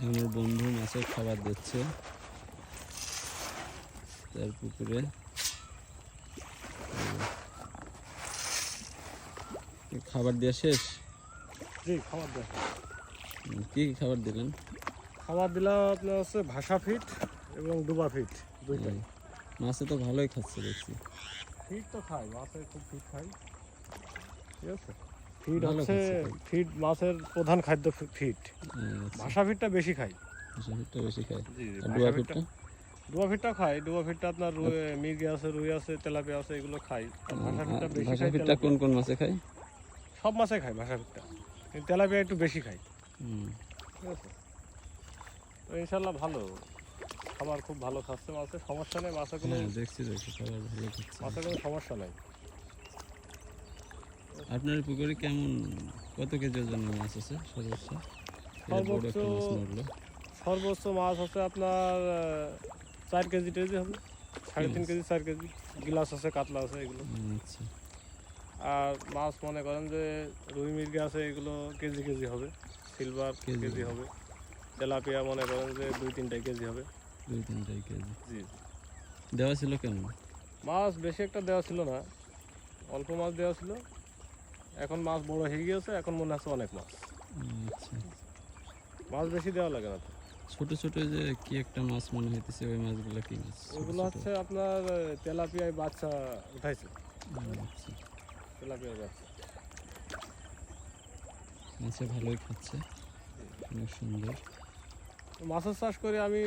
আমার বন্ধু মাছের খাবার দিচ্ছে। তার পুকুরে। খাবার দেওয়া শেষ? খাবার উম, কি কি খাবার দিলেন? খাবার দিলাম আপনার হচ্ছে ভাষা ফিট এবং ডুবা ফিট দুইটাই। মাছে তো ভালোই খাচ্ছে দেখছি ফিট তো খাই মাছের খুব ফিট খাই। ঠিক আছে? ফিট হচ্ছে। ফিট মাছের প্রধান খাদ্য ফি- ফিট আচ্ছা। ভাষা ফিটটা বেশি খাই ভাষা বেশি ডুয়া ফিটটা খাই ডুবা ফিটটা আপনার রুই মির্গি আছে রুই আছে তেলাপিয়া আছে এগুলো খাই ভাষা ফিটটা বেশি ভাষা খাই কোন কোন মাছে খায়? সব মাছে খাই ভাষা ফিটটা কিন্তু তেলাপিয়া একটু বেশি খাই হুম, ঠিক আছে? তো ইনশাল্লাহ ভালো। খাবার খুব ভালো খাচ্ছে মাছের সমস্যা নেই। মাছের কোনো হ্যাঁ দেখছি দেখছি। খাবার ভালো মাছের কোনো সমস্যা নেই। আপনার পুকুরে কেমন কত কেজি ওজনের মাছ আছে সর্বোচ্চ? সর্বোচ্চ- সর্বোচ্চ মাছ আছে আপনার চার কেজি টেজি হবে। সাড়ে তিন কেজি চার কেজি। গিলাস আছে কাতলা আছে এগুলো। আচ্ছা। আর মাছ মনে করেন যে রুই মির্গি আছে এগুলো কেজি কেজি হবে। সিলভার কেজি কেজি হবে। তেলাপিয়া মনে করেন যে দুই তিনটাই কেজি হবে। দুই তিনটাই কেজি। জি। দেওয়া ছিল কেন? মাছ বেশি একটা দেওয়া ছিল না। অল্প মাছ দেওয়া ছিল। এখন মাছ বড় হয়ে গিয়েছে এখন মনে হচ্ছে অনেক মাছ। আচ্ছা। মাছ বেশি দেওয়া লাগে না তো। ছোট ছোট যে কি একটা মাছ মনে হইতেছে ওই মাছগুলো কি মাছ? ওগুলো হচ্ছে আপনার তেলাপিয়ায় বাচ্চা উঠাইছে। আচ্ছা। তেলাপিয়ার বাচ্চা। মাছে ভালোই খাচ্ছে। অনেক সুন্দর। মাছের চাষ করে আমি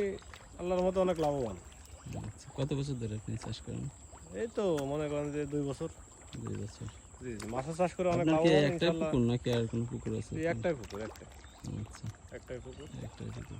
আল্লাহর মতো অনেক লাভবান। আচ্ছা কত বছর ধরে আপনি চাষ করেন? এই তো মনে করেন যে দুই বছর। দুই বছর। জি জি মাছের চাষ করে অনেক লাভবান একটাই ইনশাল্লাহ। পুকুর নাকি আর কোনো পুকুর আছে একটাই পুকুর একটা আচ্ছা। একটাই পুকুর। একটাই পুকুর।